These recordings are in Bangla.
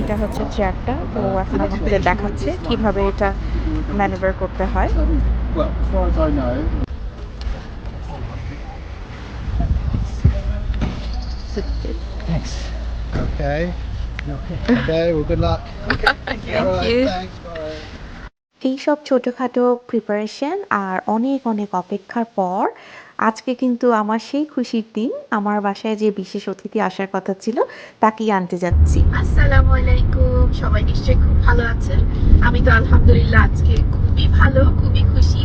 এটা হচ্ছে চেয়ারটা তো এখন আমাদের দেখাচ্ছে কীভাবে এটা ম্যানেভার করতে হয়। এই সব ছোটোখাটো প্রিপারেশন আর অনেক অনেক অপেক্ষার পর আজকে কিন্তু আমার সেই খুশির দিন। আমার বাসায় যে বিশেষ অতিথি আসার কথা ছিল, তাকেই আনতে যাচ্ছি। আসসালামু আলাইকুম। সবাই নিশ্চয়ই খুব ভালো আছেন। আমি তো আলহামদুলিল্লাহ আজকে খুবই ভালো, খুবই খুশি।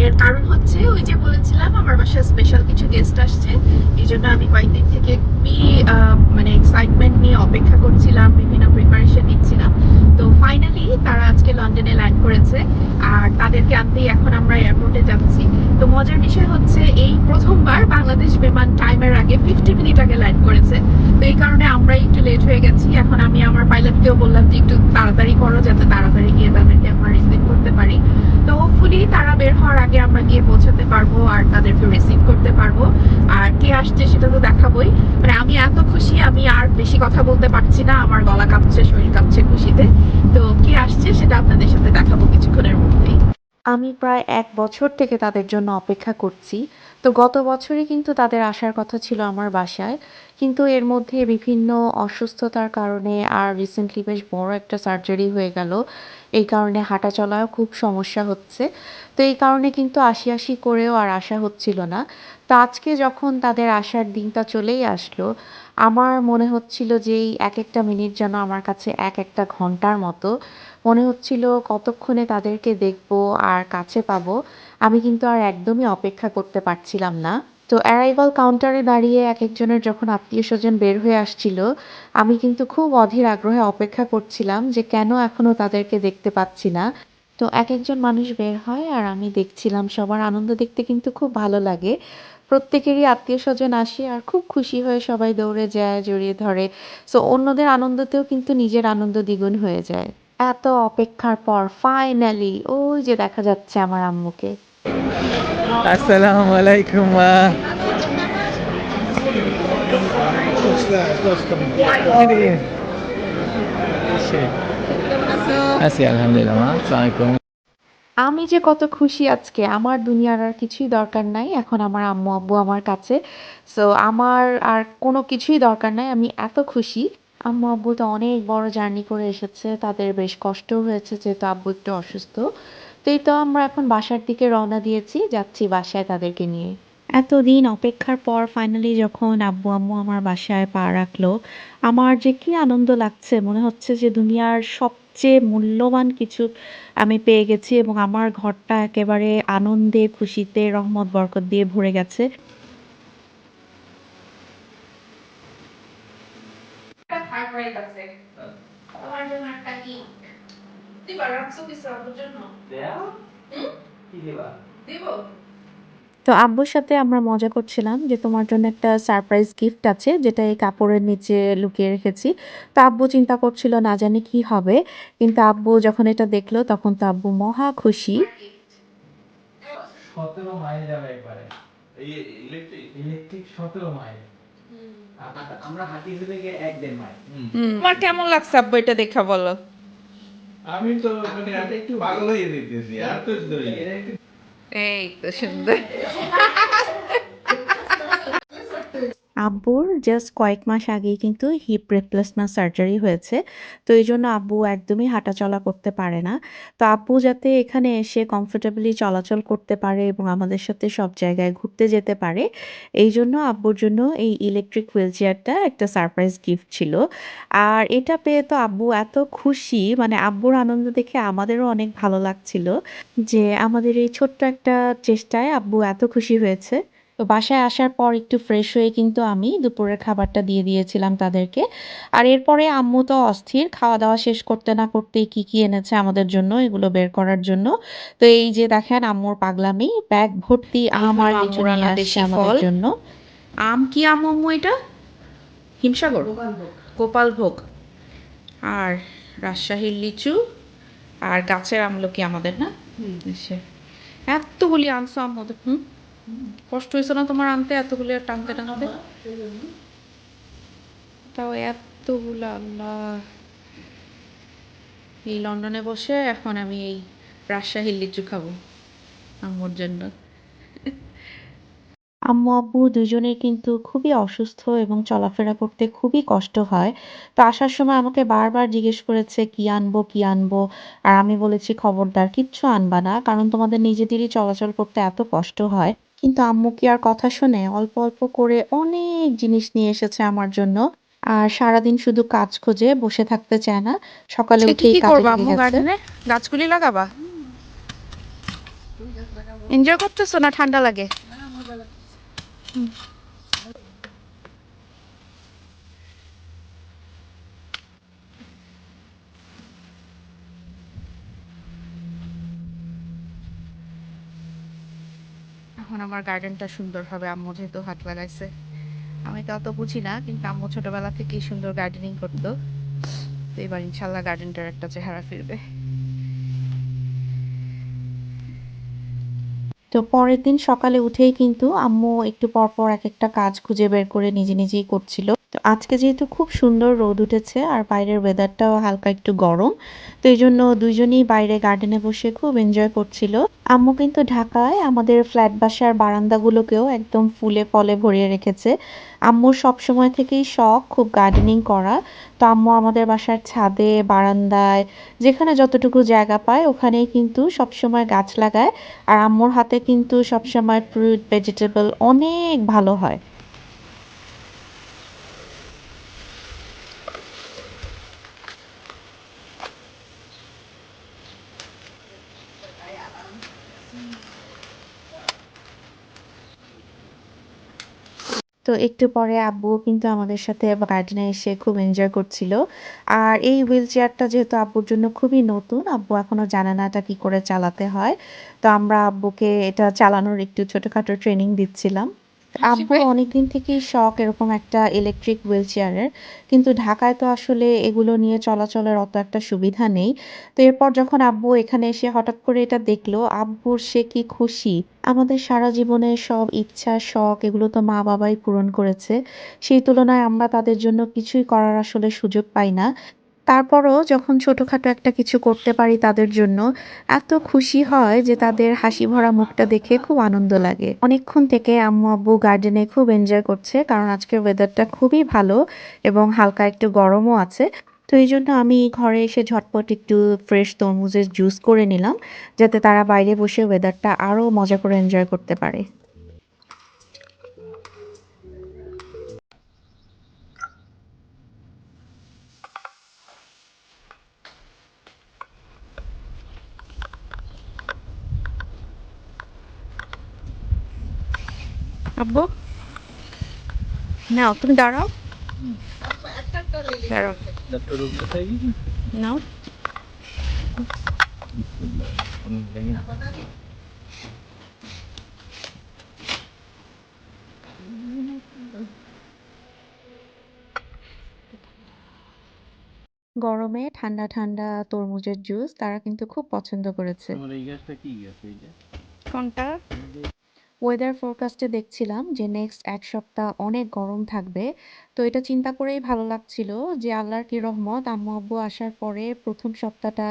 এর কারণ হচ্ছে ওই যে বলেছিলাম, আমার বাসায় স্পেশাল কিছু গেস্ট আসছে। এই জন্য আমি কয়েকদিন থেকে খুবই মানে এক্সাইটমেন্ট নিয়ে অপেক্ষা করছিলাম, বিভিন্ন প্রিপারেশন নিচ্ছিলাম। তো ফাইনালি তারা আজকে লন্ডনে ল্যান্ড করেছে। আর তাদেরকে আনতেই এখন আমরা এয়ারপোর্টে যাচ্ছি। তো মজার বিষয় হচ্ছে, এই প্রথমবার বাংলাদেশ বিমান টাইমের আগে ফিফটি মিনিট আগে ল্যান্ড করেছে। তো এই কারণে আমরা একটু লেট হয়ে গেছি। এখন আমি আমার পাইলটকেও বললাম যে একটু তাড়াতাড়ি করো যাতে তাড়াতাড়ি গিয়ে তাদেরকে আমরা রিসিভ করতে পারি। তো হোপফুলি তারা বের হওয়ার আগে আমরা গিয়ে পৌঁছাতে পারব আর তাদেরকে রিসিভ করতে পারব। আর কে আসছে সেটা তো দেখাবোই। মানে আমি এত খুশি কথা বলতে পারছি না, আমার গলা কাঁপছে, শরীর কাঁপছে খুশিতে। তো কি আসছে সেটা আপনাদের সাথে দেখাবো কিছুক্ষণের মধ্যেই। আমি প্রায় এক বছর থেকে তাদের জন্য অপেক্ষা করছি। তো গত বছরই কিন্তু তাদের আসার কথা ছিল আমার বাসায়। কিন্তু এর মধ্যে বিভিন্ন অসুস্থতার কারণে আর রিসেন্টলি বেশ বড় একটা সার্জারি হয়ে গেল। এই কারণে হাঁটা চলাও খুব সমস্যা হচ্ছে। তো এই কারণে কিন্তু আশি আশি করেও আর আসা হচ্ছিল না। তো আজকে যখন তাদের আসার দিনটা চলেই আসলো, আমার মনে হচ্ছিল যে এই এক একটা মিনিট যেন আমার কাছে এক একটা ঘণ্টার মতো। মনে হচ্ছিল কতক্ষণে তাদেরকে দেখব আর কাছে পাবো, আমি কিন্তু আর একদমই অপেক্ষা করতে পারছিলাম না। তো অ্যারাইভাল কাউন্টারে দাঁড়িয়ে এক একজনের যখন আত্মীয় স্বজন বের হয়ে আসছিল, আমি কিন্তু খুব অধীর আগ্রহে অপেক্ষা করছিলাম যে কেন এখনও তাদেরকে দেখতে পাচ্ছি না। তো এক একজন মানুষ বের হয় আর আমি দেখছিলাম সবার আনন্দ দেখতে কিন্তু খুব ভালো লাগে। প্রত্যেকেরই আত্মীয় স্বজন আসে আর খুব খুশি হয়ে সবাই দৌড়ে যায়, জড়িয়ে ধরে। সো অন্যদের আনন্দতেও কিন্তু নিজের আনন্দ দ্বিগুণ হয়ে যায়। এত অপেক্ষার পর ফাইনালি ওই যে দেখা যাচ্ছে আমার আম্মুকে। আমি যে কত খুশি আজকে, আমার দুনিয়ার আর কিছুই দরকার নাই, এখন আমার আম্মু আব্বু আমার কাছে। সো আমার আর কোনো কিছুই দরকার নাই, আমি এত খুশি। আম্মু আব্বু তো অনেক বড় জার্নি করে এসেছে, তাদের বেশ কষ্ট হয়েছে, যেহেতু আব্বু একটু অসুস্থ। তো এই তো আমরা এখন বাসার দিকে রওনা দিয়েছি যাচ্ছি বাসায় তাদেরকে নিয়ে। এতদিন অপেক্ষার পর ফাইনালি যখন আব্বু আম্মু আমার বাসায় পা রাখল আমার যে কি আনন্দ লাগছে মনে হচ্ছে যে দুনিয়ার সবচেয়ে মূল্যবান কিছু আমি পেয়ে গেছি এবং আমার ঘরটা একেবারে আনন্দে খুশিতে রহমত বরকত দিয়ে ভরে গেছে জন্য একটা কেক দিবা রাখছো কিছু আমার জন্য? দিব? তো আব্বুর সাথে আমরা মজা করছিলাম যে তোমার জন্য একটা সারপ্রাইজ গিফট আছে যেটা এই কাপড়ের নিচে লুকিয়ে রেখেছি। তো আব্বু চিন্তা করছিল না জানি কি হবে কিন্তু আব্বু যখন এটা দেখল তখন তো আব্বু মহা খুশি। যাবে একবারে। ইলেকট্রিক আমরা হাঁটিয়ে থেকে এক দেড় মাইল। তোমার কেমন লাগছে আব্বু এটা দেখা বলো? আমি তো মানে পাগল হয়ে যেতেছি আর তো এই তো সুন্দর। আব্বুর জাস্ট কয়েক মাস আগেই কিন্তু হিপ রিপ্লেসমেন্ট সার্জারি হয়েছে। তো এই জন্য আব্বু একদমই হাঁটাচলা করতে পারে না। তো আব্বু যাতে এখানে এসে কমফোর্টেবলি চলাচল করতে পারে এবং আমাদের সাথে সব জায়গায় ঘুরতে যেতে পারে, এই জন্য আব্বুর জন্য এই ইলেকট্রিক হুইল চেয়ারটা একটা সারপ্রাইজ গিফট ছিল। আর এটা পেয়ে তো আব্বু এত খুশি মানে আব্বুর আনন্দ দেখে আমাদেরও অনেক ভালো লাগছিল যে আমাদের এই ছোট্ট একটা চেষ্টায় আব্বু এত খুশি হয়েছে। তো বাসায় আসার পর একটু ফ্রেশ হয়ে কিন্তু আমি দুপুরের খাবারটা দিয়ে দিয়েছিলাম তাদেরকে। আর এরপরে আম্মু তো অস্থির খাওয়া দাওয়া শেষ করতে না করতেই কি কি এনেছে আমাদের জন্য এগুলো বের করার জন্য। তো এই যে দেখেন আম্মুর পাগলামি ব্যাগ ভর্তি আম আর লিচু নিয়ে আসছে আমাদের জন্য। আম কি আম আম্মু এটা? হিমসাগর? গোপালভোগ আর রাজশাহীর লিচু আর গাছের আমলকি আমাদের না? এতগুলি আনছো আম্মু হুম? কষ্ট হয়েছে না তোমার আনতে? এতগুলো টানতে টানতে? তাও এতগুলো আল্লাহ। এই লন্ডনে বসে এখন আমি এই রাজশাহীর লিচু খাব। আম্মুর জন্য। আম্মু আব্বু দুজনেই কিন্তু খুবই অসুস্থ এবং চলাফেরা করতে খুবই কষ্ট হয়। তো আসার সময় আমাকে বারবার জিজ্ঞেস করেছে কি আনব কি আনব? আর আমি বলেছি খবরদার কিচ্ছু আনবা না। কারণ তোমাদের নিজেদেরই চলাচল করতে এত কষ্ট হয়। কিন্তু আম্মু কি আর কথা শুনে অল্প অল্প করে অনেক জিনিস নিয়ে এসেছে আমার জন্য। আর সারাদিন শুধু কাজ খোঁজে বসে থাকতে চায় না। সকালে উঠেই কি কাজে করবা লেগে আম্মু গার্ডেনে গাছগুলি লাগাবা? এনজয় করতেছো না ঠান্ডা লাগে? আমার গার্ডেনটা সুন্দর হবে, আম্মু যেহেতু হাত লাগাইছে আমি তো অত বুঝি না, কিন্তু আম্মু ছোটবেলা থেকেই সুন্দর গার্ডেনিং করতো। তো এবার ইনশাল্লাহ গার্ডেনটার একটা চেহারা ফিরবে। তো পরের দিন সকালে উঠেই কিন্তু আম্মু একটু পরপর পর এক একটা কাজ খুঁজে বের করে নিজে নিজেই করছিল। তো আজকে যেহেতু খুব সুন্দর রোদ উঠেছে আর বাইরের ওয়েদারটাও হালকা একটু গরম, তো এই জন্য দুইজনেই বাইরে গার্ডেনে বসে খুব এনজয় করছিল। আম্মু কিন্তু ঢাকায় আমাদের ফ্ল্যাট বাসার বারান্দাগুলোকেও একদম ফুলে ফলে ভরিয়ে রেখেছে। আম্মুর সব সময় থেকেই শখ খুব গার্ডেনিং করা। তো আম্মু আমাদের বাসার ছাদে, বারান্দায়, যেখানে যতটুকু জায়গা পায় ওখানেই কিন্তু সবসময় গাছ লাগায়। আর আম্মুর হাতে কিন্তু সবসময় ফ্রুট ভেজিটেবল অনেক ভালো হয়। তো একটু পরে আব্বু কিন্তু আমাদের সাথে গার্ডেনে এসে খুব এনজয় করছিল। আর এই হুইল চেয়ারটা যেহেতু আব্বুর জন্য খুবই নতুন, আব্বু এখনও জানে না এটা কী করে চালাতে হয়। তো আমরা আব্বুকে এটা চালানোর একটু ছোটোখাটো ট্রেনিং দিচ্ছিলাম। আব্বু অনেকদিন থেকেই শখ এরকম একটা ইলেকট্রিক হুইল চেয়ারের কিন্তু ঢাকায় তো আসলে এগুলো নিয়ে চলাচলের অত একটা সুবিধা নেই। তো এরপর যখন আব্বু এখানে এসে হঠাৎ করে এটা দেখল আব্বুর সে কি খুশি? আমাদের সারা জীবনের সব ইচ্ছা শখ এগুলো তো মা বাবাই পূরণ করেছে। সেই তুলনায় আমরা তাদের জন্য কিছুই করার আসলে সুযোগ পাই না। তারপরও যখন ছোটখাটো একটা কিছু করতে পারি তাদের জন্য, এত খুশি হয় যে তাদের হাসি ভরা মুখটা দেখে খুব আনন্দ লাগে। অনেকক্ষণ থেকে আম্মু আব্বু গার্ডেনে খুব এনজয় করছে, কারণ আজকের ওয়েদারটা খুবই ভালো এবং হালকা একটু গরমও আছে। তো এই জন্য আমি ঘরে এসে ঝটপট একটু ফ্রেশ তরমুজের জুস করে নিলাম, যাতে তারা বাইরে বসে ওয়েদারটা আরও মজা করে এনজয় করতে পারে। আব্বু? নাও তুমি দাঁড়াও। দাঁড়াও। নাও। গরমে ঠান্ডা ঠান্ডা তরমুজের জুস তারা কিন্তু খুব পছন্দ করেছে। কোনটা? ওয়েদার ফোরকাস্টে দেখছিলাম যে নেক্সট এক সপ্তাহ অনেক গরম থাকবে। তো এটা চিন্তা করেই ভালো লাগছিল যে আল্লাহর কি রহমত আম্মু আব্বু আসার পরে প্রথম সপ্তাহটা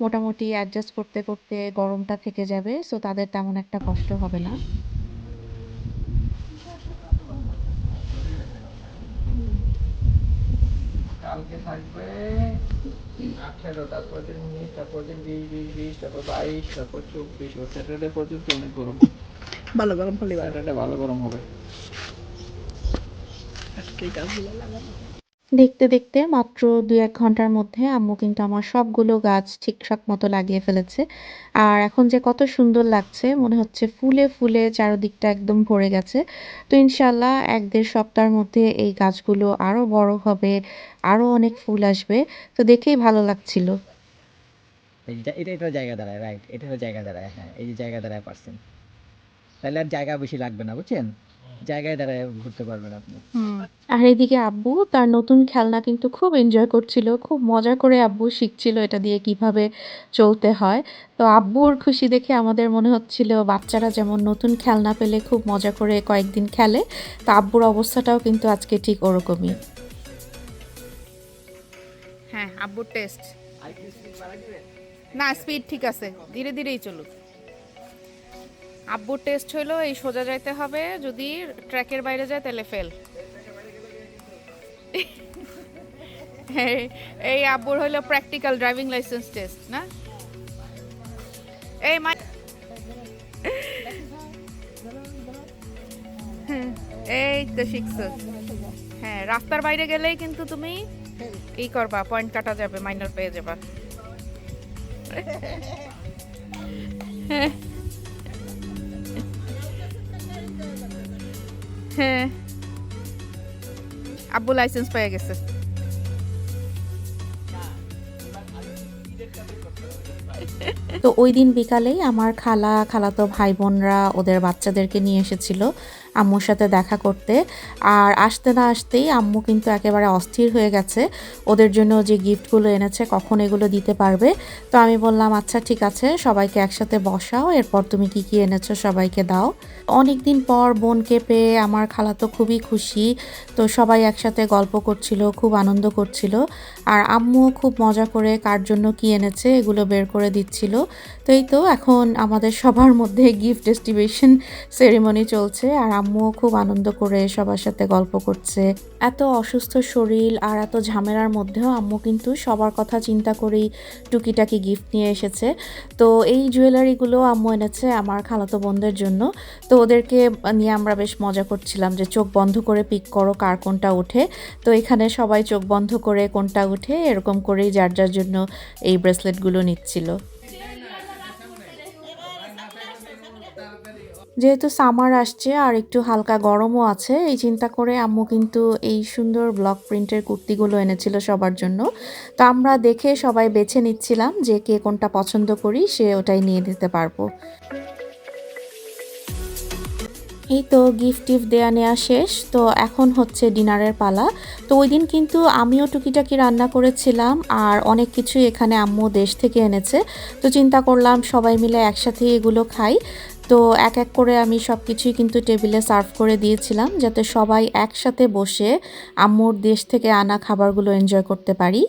মোটামুটি অ্যাডজাস্ট করতে করতে গরমটা থেকে যাবে। সো তাদের তেমন একটা কষ্ট হবে না। কালকে থাকবে আঠেরো তারপর দিন উনিশ তারপর দিন বিশ বিশ বিশ তারপর বাইশ তারপর চব্বিশ। ও স্যাটারডে পর্যন্ত অনেক গরম। ভালো গরম হলে স্যাটারডে ভালো গরম হবে। দেখতে দেখতে মাত্র দু এক ঘণ্টার মধ্যে আম্মু কিন্তু আমার সবগুলো গাছ ঠিকঠাক মতো লাগিয়ে ফেলেছে। আর এখন যে কত সুন্দর লাগছে মনে হচ্ছে ফুলে ফুলে চারদিকটা একদম ভরে গেছে। তো ইনশাল্লাহ এক দেড় সপ্তাহের মধ্যে এই গাছগুলো আরও বড় হবে আরও অনেক ফুল আসবে। তো দেখেই ভালো লাগছিল। এটা এটা এটা জায়গা দাঁড়ায় রাইট এটা জায়গা দাঁড়ায় হ্যাঁ এই যে জায়গা দাঁড়ায় পারছেন। তাহলে আর জায়গা বেশি লাগবে না বুঝছেন? জায়গায় দাঁড়ায় ঘুরতে পারবেন আপনি। হুম। আর এদিকে আব্বু তার নতুন খেলনা কিন্তু খুব এনজয় করছিল খুব মজা করে আব্বু শিখছিল এটা দিয়ে কীভাবে চলতে হয়। তো আব্বুর খুশি দেখে আমাদের মনে হচ্ছিল বাচ্চারা যেমন নতুন খেলনা পেলে খুব মজা করে কয়েকদিন খেলে তো আব্বুর অবস্থাটাও কিন্তু আজকে ঠিক ওরকমই। হ্যাঁ আব্বুর টেস্ট না স্পিড ঠিক আছে। ধীরে ধীরেই চলুক। আব্বুর টেস্ট হইল, এই সোজা যাইতে হবে, যদি ট্র্যাকের বাইরে যায় তাহলে ফেল এই আব্বুর হইল প্র্যাকটিক্যাল ড্রাইভিং লাইসেন্স টেস্ট না? এই মা এই তো শিখছো। হ্যাঁ রাস্তার বাইরে গেলেই কিন্তু তুমি এই করবা পয়েন্ট কাটা যাবে মাইনার পেয়ে যাবা। হ্যাঁ হ্যাঁ আব্বু লাইসেন্স পেয়ে গেছে। তো ওই দিন বিকালেই আমার খালা, খালাতো ভাই বোনরা ওদের বাচ্চাদেরকে নিয়ে এসেছিল। আম্মুর সাথে দেখা করতে। আর আসতে না আসতেই আম্মু কিন্তু একেবারে অস্থির হয়ে গেছে। ওদের জন্য যে গিফটগুলো এনেছে, কখন এগুলো দিতে পারবে? তো আমি বললাম আচ্ছা ঠিক আছে, সবাইকে একসাথে বসাও, এরপর তুমি কি কি এনেছো সবাইকে দাও। অনেক দিন পর বোনকে পেয়ে আমার খালা তো খুবই খুশি। তো সবাই একসাথে গল্প করছিল, খুব আনন্দ করছিল। আর আম্মুও খুব মজা করে কার জন্য কি এনেছে এগুলো বের করে দিচ্ছিল। তো এই তো এখন আমাদের সবার মধ্যে গিফট ডিস্ট্রিবিউশন সেরিমনি চলছে। আর আম্মুও খুব আনন্দ করে সবার সাথে গল্প করছে। এত অসুস্থ শরীর আর এত ঝামেলার মধ্যেও আম্মু কিন্তু সবার কথা চিন্তা করেই টুকিটাকি গিফট নিয়ে এসেছে। তো এই জুয়েলারিগুলো আম্মু এনেছে আমার খালাতো বোনদের জন্য। তো ওদেরকে নিয়ে আমরা বেশ মজা করছিলাম যে চোখ বন্ধ করে পিক করো কার কোনটা ওঠে। তো এখানে সবাই চোখ বন্ধ করে কোনটা উঠে এরকম করেই যার যার জন্য এই ব্রেসলেটগুলো নিচ্ছিল। যেহেতু সামার আসছে আর একটু হালকা গরমও আছে, এই চিন্তা করে আম্মু কিন্তু এই সুন্দর ব্লক প্রিন্টের কুর্তিগুলো এনেছিল সবার জন্য। তো আমরা দেখে সবাই বেছে নিচ্ছিলাম যে কে কোনটা পছন্দ করি, সে ওটাই নিয়ে দিতে পারব। এই তো গিফট টিফট দেওয়া নেওয়া শেষ, তো এখন হচ্ছে ডিনারের পালা। তো ওই দিন কিন্তু আমিও টুকিটাকি রান্না করেছিলাম আর অনেক কিছুই এখানে আম্মু দেশ থেকে এনেছে। তো চিন্তা করলাম সবাই মিলে একসাথে এগুলো খাই। তো এক এক করে আমি সব কিছুই কিন্তু টেবিলে সার্ভ করে দিয়েছিলাম যাতে সবাই একসাথে বসে আম্মুর দেশ থেকে আনা খাবারগুলো এনজয় করতে পারি।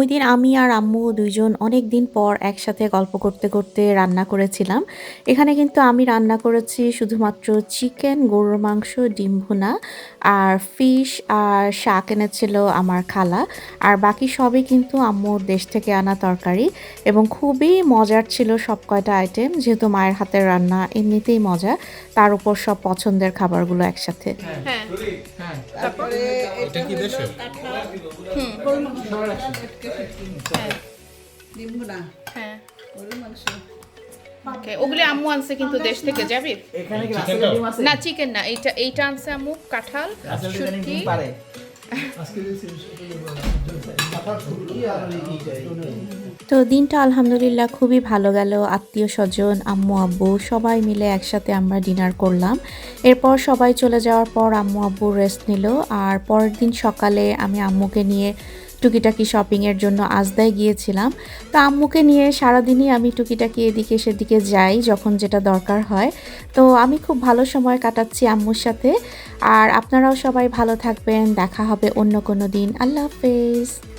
ওই দিন আমি আর আম্মু দুইজন অনেক দিন পর একসাথে গল্প করতে করতে রান্না করেছিলাম। এখানে কিন্তু আমি রান্না করেছি শুধুমাত্র চিকেন গরুর মাংস ডিম ভুনা আর ফিশ আর শাক এনেছিল আমার খালা। আর বাকি সবই কিন্তু আম্মুর দেশ থেকে আনা তরকারি এবং খুবই মজার ছিল সব কয়টা আইটেম যেহেতু মায়ের হাতের রান্না এমনিতেই মজা তার উপর সব পছন্দের খাবারগুলো একসাথে। হ্যাঁ। হ্যাঁ। তারপরে এটা কি দেশে ওকে ওগুলি আম্মু আনছে কিন্তু দেশ থেকে যাবি? এখানে কি Chicken ডিম আছে না চিকেন না এইটা এইটা আনছে আম্মু কাঁঠাল শুটকি। পারে। তো দিনটা আলহামদুলিল্লাহ খুবই ভালো গেল। আত্মীয় স্বজন আম্মু আব্বু সবাই মিলে একসাথে আমরা ডিনার করলাম। এরপর সবাই চলে যাওয়ার পর আম্মু আব্বু রেস্ট নিল। আর পরের দিন সকালে আমি আম্মুকে নিয়ে টুকিটাকি শপিংয়ের জন্য আজদায় গিয়েছিলাম। তো আম্মুকে নিয়ে সারাদিনই আমি টুকিটাকি এদিকে সেদিকে যাই যখন যেটা দরকার হয়। তো আমি খুব ভালো সময় কাটাচ্ছি আম্মুর সাথে। আর আপনারাও সবাই ভালো থাকবেন, দেখা হবে অন্য কোনো দিন। আল্লাহ হাফেজ।